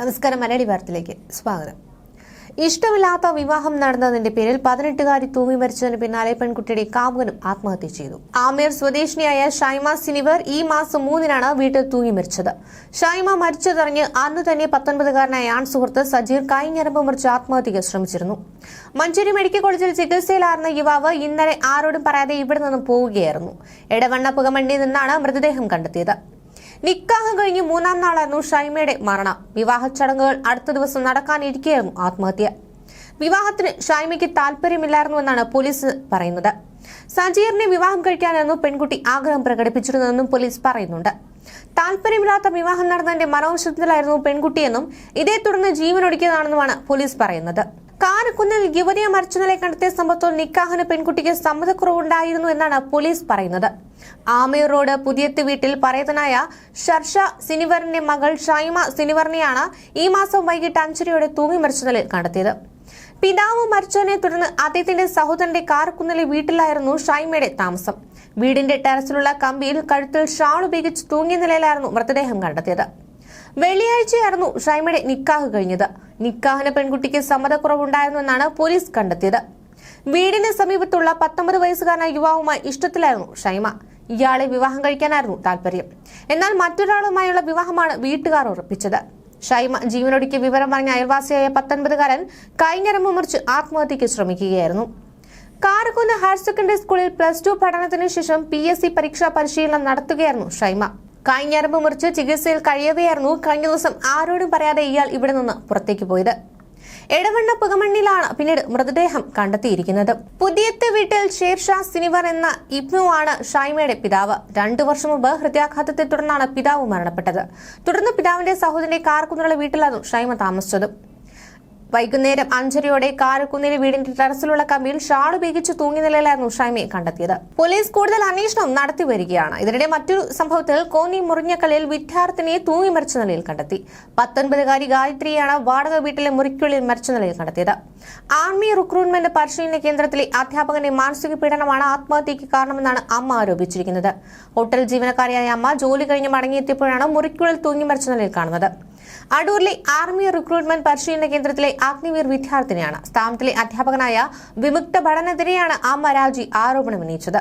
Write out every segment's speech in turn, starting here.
നമസ്കാരം മലയാളി വാർത്തയിലേക്ക് സ്വാഗതം. ഇഷ്ടമില്ലാത്ത വിവാഹം നടന്നതിന്റെ പേരിൽ പതിനെട്ടുകാരി തൂങ്ങി മരിച്ചതിന് പിന്നാലെ പെൺകുട്ടിയുടെ കാമുകനും ആത്മഹത്യ ചെയ്തു. ആമേർ സ്വദേശിനിയായ ഷൈമ സിനിവർ ഈ മാസം മൂന്നിനാണ് വീട്ടിൽ തൂങ്ങി മരിച്ചത്. ഷൈമ മരിച്ചതറിഞ്ഞ് അന്ന് തന്നെ പത്തൊൻപതുകാരനായ ആൺ സുഹൃത്ത് സജീർ കൈഞ്ഞരമ്പ് മുറിച്ച് ആത്മഹത്യക്ക് ശ്രമിച്ചിരുന്നു. മഞ്ചേരി മെഡിക്കൽ കോളേജിൽ ചികിത്സയിലായിരുന്ന യുവാവ് ഇന്നലെ ആരോടും പറയാതെ ഇവിടെ നിന്നും പോവുകയായിരുന്നു. എടവണ്ണ പുകമണ്ടിയിൽ നിന്നാണ് മൃതദേഹം കണ്ടെത്തിയത്. നിക്കാഹ് കഴിഞ്ഞ് മൂന്നാം നാളായിരുന്നു ഷൈമയുടെ മരണം. വിവാഹ ചടങ്ങുകൾ അടുത്ത ദിവസം നടക്കാനിരിക്കെയായിരുന്നു ആത്മഹത്യ. വിവാഹത്തിന് ഷൈമയ്ക്ക് താല്പര്യമില്ലായിരുന്നുവെന്നാണ് പോലീസ് പറയുന്നത്. സജീറിനെ വിവാഹം കഴിക്കാനായിരുന്നു പെൺകുട്ടി ആഗ്രഹം പ്രകടിപ്പിച്ചിരുന്നതെന്നും പോലീസ് പറയുന്നുണ്ട്. താല്പര്യമില്ലാത്ത വിവാഹം നടന്നതിന്റെ മരണവശത്തിലായിരുന്നു പെൺകുട്ടിയെന്നും ഇതേ തുടർന്ന് ജീവനൊടുക്കിയതാണെന്നുമാണ് പോലീസ് പറയുന്നത്. കാരക്കുന്നിൽ യുവതിയെ മരിച്ച നിലയിൽ കണ്ടെത്തിയ സംഭവത്തിൽ നിക്കാഹിന് പെൺകുട്ടിക്ക് സമ്മതക്കുറവുണ്ടായിരുന്നു എന്നാണ് പോലീസ് പറയുന്നത്. ആമയൂർ റോഡ് പുതിയത്ത് വീട്ടിൽ പറയത്തനായ ഷർഷ സിനിവറിന്റെ മകൾ ഷൈമ സിനിവറിനെയാണ് ഈ മാസം വൈകിട്ട് അഞ്ചരയോടെ തൂങ്ങി മരിച്ച നിലയിൽ കണ്ടെത്തിയത്. പിതാവ് മരിച്ചതിനെ തുടർന്ന് അദ്ദേഹത്തിന്റെ സഹോദരന്റെ കാരക്കുന്നിലെ വീട്ടിലായിരുന്നു ഷൈമയുടെ താമസം. വീടിന്റെ ടെറസിലുള്ള കമ്പിയിൽ കഴുത്തിൽ ഷാൾ ഉപയോഗിച്ച് തൂങ്ങിയ നിലയിലായിരുന്നു മൃതദേഹം കണ്ടെത്തിയത്. വെള്ളിയാഴ്ചയായിരുന്നു ഷൈമയുടെ നിക്കാഹ് കഴിഞ്ഞത്. നിക്കാഹിന് പെൺകുട്ടിക്ക് സമ്മതക്കുറവുണ്ടായിരുന്നുവെന്നാണ് പോലീസ് കണ്ടെത്തിയത്. വീടിന് സമീപത്തുള്ള പത്തൊമ്പത് വയസ്സുകാരനായ യുവാവുമായി ഇഷ്ടത്തിലായിരുന്നു ഷൈമ. ഇയാളെ വിവാഹം കഴിക്കാനായിരുന്നു താല്പര്യം എന്നാൽ മറ്റൊരാളുമായുള്ള വിവാഹമാണ് വീട്ടുകാർ ഉറപ്പിച്ചത്. ഷൈമ ജീവനൊടുക്കിയ വിവരം പറഞ്ഞ അയൽവാസിയായ പത്തൊൻപതുകാരൻ കൈഞ്ഞരമ്പ് മുറിച്ച് ആത്മഹത്യയ്ക്ക് ശ്രമിക്കുകയായിരുന്നു. കാരക്കുന്ന് ഹയർ സെക്കൻഡറി സ്കൂളിൽ പ്ലസ് ടു പഠനത്തിന് ശേഷം പി എസ് സി പരീക്ഷാ പരിശീലനം നടത്തുകയായിരുന്നു ഷൈമ. കൈഞ്ഞരമ്പ് മുറിച്ച് ചികിത്സയിൽ കഴിയവെയായിരുന്നു കഴിഞ്ഞ ദിവസം ആരോടും പറയാതെ ഇയാൾ ഇവിടെ നിന്ന് പുറത്തേക്ക് പോയത്. എടവണ്ണ പുകമണ്ണിലാണ് പിന്നീട് മൃതദേഹം കണ്ടെത്തിയിരിക്കുന്നത്. പുതിയത്തെ വീട്ടിൽ ഷേർഷാ സിനിവർ എന്ന ഇബ്നുവാണ് ഷൈമയുടെ പിതാവ്. രണ്ടു വർഷം മുമ്പ് ഹൃദയാഘാതത്തെ തുടർന്നാണ് പിതാവ് മരണപ്പെട്ടത്. തുടർന്ന് പിതാവിന്റെ സഹോദരന്റെ കാർക്കുന്നുള്ള വീട്ടിലായിരുന്നു ഷൈമ താമസിച്ചത്. വൈകുന്നേരം അഞ്ചരയോടെ കാരക്കുന്നിലെ വീടിന്റെ ടെറസിലുള്ള കമ്പിയിൽ ഷാൾ ഉപയോഗിച്ച് തൂങ്ങി നിലയിലായിരുന്നു ഷൈമയെ കണ്ടെത്തിയത്. പോലീസ് കൂടുതൽ അന്വേഷണം നടത്തി വരികയാണ്. ഇതിനിടെ മറ്റൊരു സംഭവത്തിൽ കോന്നി മുറിഞ്ഞക്കലിൽ വിദ്യാർത്ഥിനിയെ തൂങ്ങി മരിച്ച നിലയിൽ കണ്ടെത്തി. പത്തൊൻപതുകാരി ഗായത്രിയാണ് വാടക വീട്ടിലെ മുറിക്കുള്ളിൽ മരിച്ച നിലയിൽ കണ്ടെത്തിയത്. ആർമി റിക്രൂട്ട്മെന്റ് പരിശീലന കേന്ദ്രത്തിലെ അധ്യാപകന്റെ മാനസിക പീഡനമാണ് ആത്മഹത്യയ്ക്ക് കാരണമെന്നാണ് അമ്മ ആരോപിച്ചിരിക്കുന്നത്. ഹോട്ടൽ ജീവനക്കാരിയായ അമ്മ ജോലി കഴിഞ്ഞ് മടങ്ങിയെത്തിയപ്പോഴാണ് മുറിക്കുള്ളിൽ തൂങ്ങി മരിച്ച നിലയിൽ കാണുന്നത്. അടൂരിലെ ആർമി റിക്രൂട്ട്മെന്റ് പരിശീലന കേന്ദ്രത്തിലെ അഗ്നിവീർ വിദ്യാർത്ഥിനിയാണ്. സ്ഥാപനത്തിലെ അധ്യാപകനായ വിമുക്ത ഭടനെതിരെയാണ് അമ്മ രാജി ആരോപണം ഉന്നയിച്ചത്.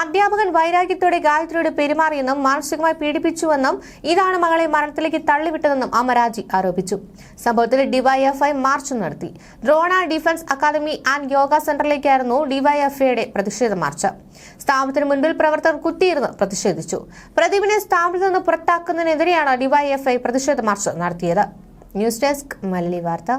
അധ്യാപകൻ വൈരാഗ്യത്തോടെ ഗായത്രിയോട് പെരുമാറിയെന്നും മാനസികമായി പീഡിപ്പിച്ചുവെന്നും ഇതാണ് മകളെ മരണത്തിലേക്ക് തള്ളിവിട്ടതെന്നും അമ്മ രാജി ആരോപിച്ചു. സംഭവത്തിൽ ഡിവൈഎഫ്ഐ മാർച്ച് നടത്തി. Drona Defence Academy and Yoga സെന്ററിലേക്കായിരുന്നു ഡിവൈഎഫ്ഐയുടെ പ്രതിഷേധ മാർച്ച്. സ്ഥാപനത്തിന് മുൻപിൽ പ്രവർത്തകർ കുത്തിയിരുന്ന് പ്രതിഷേധിച്ചു. പ്രദീപിനെ സ്ഥാപനത്തിൽ നിന്ന് പുറത്താക്കുന്നതിനെതിരെയാണ് ഡിവൈഎഫ്ഐ പ്രതിഷേധ മാർച്ച് നടത്തിയത് ന്യൂസ് ഡെസ്ക് മല്ലി വാർത്ത